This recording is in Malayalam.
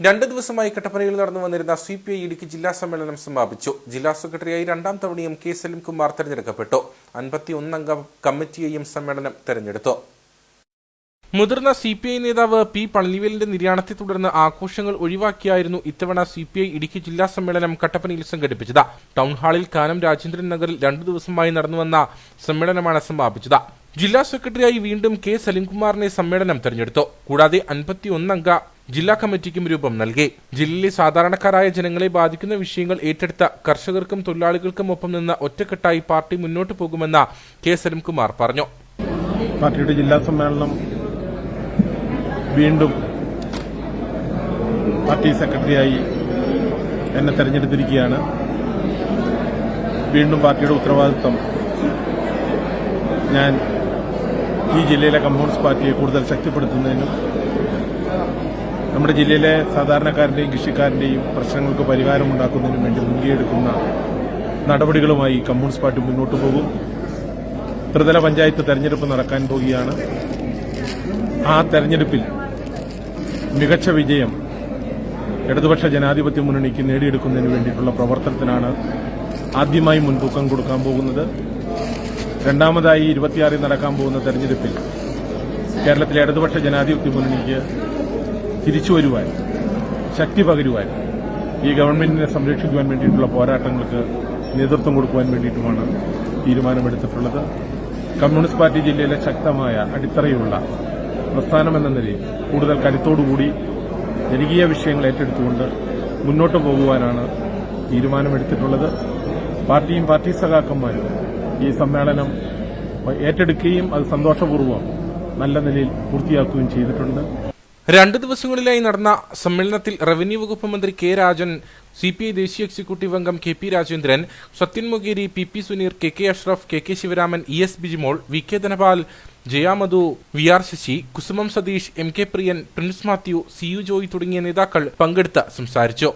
രണ്ട് ദിവസമായി കട്ടപ്പനയിൽ നടന്നു വന്നിരുന്ന സി പി ഐ ഇടുക്കി ജില്ലാ സമ്മേളനം സമാപിച്ചു. ജില്ലാ സെക്രട്ടറിയായി രണ്ടാം തവണയും കെ സലിംകുമാർ തെരഞ്ഞെടുക്കപ്പെട്ടു. അൻപത്തി ഒന്നംഗ കമ്മിറ്റിയെയും സമ്മേളനം തെരഞ്ഞെടുത്തു. മുതിർന്ന സി പി ഐ നേതാവ് പി പളനിവേലിന്റെ നിര്യാണത്തെ തുടർന്ന് ആഘോഷങ്ങൾ ഒഴിവാക്കിയായിരുന്നു ഇത്തവണ സി പി ഐ ഇടുക്കി ജില്ലാ സമ്മേളനം കട്ടപ്പനയിൽ സംഘടിപ്പിച്ചത്. ടൗൺ ഹാളിൽ കാനം രാജേന്ദ്രൻ നഗറിൽ രണ്ടു ദിവസമായി നടന്നുവന്ന സമ്മേളനമാണ് സമാപിച്ചത്. ജില്ലാ സെക്രട്ടറിയായി വീണ്ടും കെ സലിംകുമാറിനെ സമ്മേളനം തെരഞ്ഞെടുത്തു. കൂടാതെ അൻപത്തിയൊന്നംഗ ജില്ലാ കമ്മിറ്റിക്കും രൂപം നൽകി. ജില്ലയിലെ സാധാരണക്കാരായ ജനങ്ങളെ ബാധിക്കുന്ന വിഷയങ്ങൾ ഏറ്റെടുത്ത കർഷകർക്കും തൊഴിലാളികൾക്കും ഒപ്പം നിന്ന് ഒറ്റക്കെട്ടായി പാർട്ടി മുന്നോട്ടു പോകുമെന്ന് കെ സലിംകുമാർ പറഞ്ഞു. പാർട്ടിയുടെ ജില്ലാ സമ്മേളനം വീണ്ടും പാർട്ടി സെക്രട്ടറിയായി എന്നെ തെരഞ്ഞെടുത്തിരിക്കുകയാണ്. വീണ്ടും പാർട്ടിയുടെ ഉത്തരവാദിത്വം ഞാൻ ഈ ജില്ലയിലെ കമ്മ്യൂണിസ്റ്റ് പാർട്ടിയെ കൂടുതൽ ശക്തിപ്പെടുത്തുന്നതിനും നമ്മുടെ ജില്ലയിലെ സാധാരണക്കാരന്റെയും കൃഷിക്കാരന്റെയും പ്രശ്നങ്ങൾക്ക് പരിഹാരം ഉണ്ടാക്കുന്നതിനു വേണ്ടി മുൻകൈയെടുക്കുന്ന നടപടികളുമായി കമ്മ്യൂണിസ്റ്റ് പാർട്ടി മുന്നോട്ട് പോകും. ത്രിതല പഞ്ചായത്ത് തെരഞ്ഞെടുപ്പ് നടക്കാൻ പോവുകയാണ് ആ തെരഞ്ഞെടുപ്പിൽ മികച്ച വിജയം ഇടതുപക്ഷ ജനാധിപത്യ മുന്നണിക്ക് നേടിയെടുക്കുന്നതിന് വേണ്ടിയിട്ടുള്ള പ്രവർത്തനത്തിനാണ് ആദ്യമായി മുൻതൂക്കം കൊടുക്കാൻ പോകുന്നത്. രണ്ടാമതായി ഇരുപത്തിയാറിൽ നടക്കാൻ പോകുന്ന തെരഞ്ഞെടുപ്പിൽ കേരളത്തിലെ ഇടതുപക്ഷ ജനാധിപത്യ മുന്നണിക്ക് തിരിച്ചു വരുവാൻ ശക്തി പകരുവാൻ ഈ ഗവൺമെന്റിനെ സംരക്ഷിക്കുവാൻ വേണ്ടിയിട്ടുള്ള പോരാട്ടങ്ങൾക്ക് നേതൃത്വം കൊടുക്കുവാൻ വേണ്ടിയിട്ടുമാണ് തീരുമാനമെടുത്തിട്ടുള്ളത്. കമ്മ്യൂണിസ്റ്റ് പാർട്ടി ജില്ലയിലെ ശക്തമായ അടിത്തറയുള്ള പ്രസ്ഥാനമെന്ന നിലയിൽ കൂടുതൽ കരുത്തോടുകൂടി ജനകീയ വിഷയങ്ങൾ ഏറ്റെടുത്തുകൊണ്ട് മുന്നോട്ട് പോകുവാനാണ് തീരുമാനമെടുത്തിട്ടുള്ളത്. പാർട്ടിയും പാർട്ടി സഖാക്കന്മാരും ഈ സമ്മേളനം ഏറ്റെടുക്കുകയും അത് സന്തോഷപൂർവം നല്ല നിലയിൽ പൂർത്തിയാക്കുകയും ചെയ്തിട്ടുണ്ട്. രണ്ട് ദിവസങ്ങളിലായി നടന്ന സമ്മേളനത്തിൽ റവന്യൂ വകുപ്പ് മന്ത്രി K Rajan C P I ദേശീയ എക്സിക്യൂട്ടീവ് അംഗം K P Rajendran Sathyan Mogeri P P Suneer K K Ashraf K K Sivaraman E S Bijimol V K Dhanapal Jayamadhu V R Sasi Kusumam Satheesh M K Priyan Prince Mathew C U Joy തുടങ്ങിയ നേതാക്കൾ പങ്കെടുത്ത് സംസാരിച്ചു.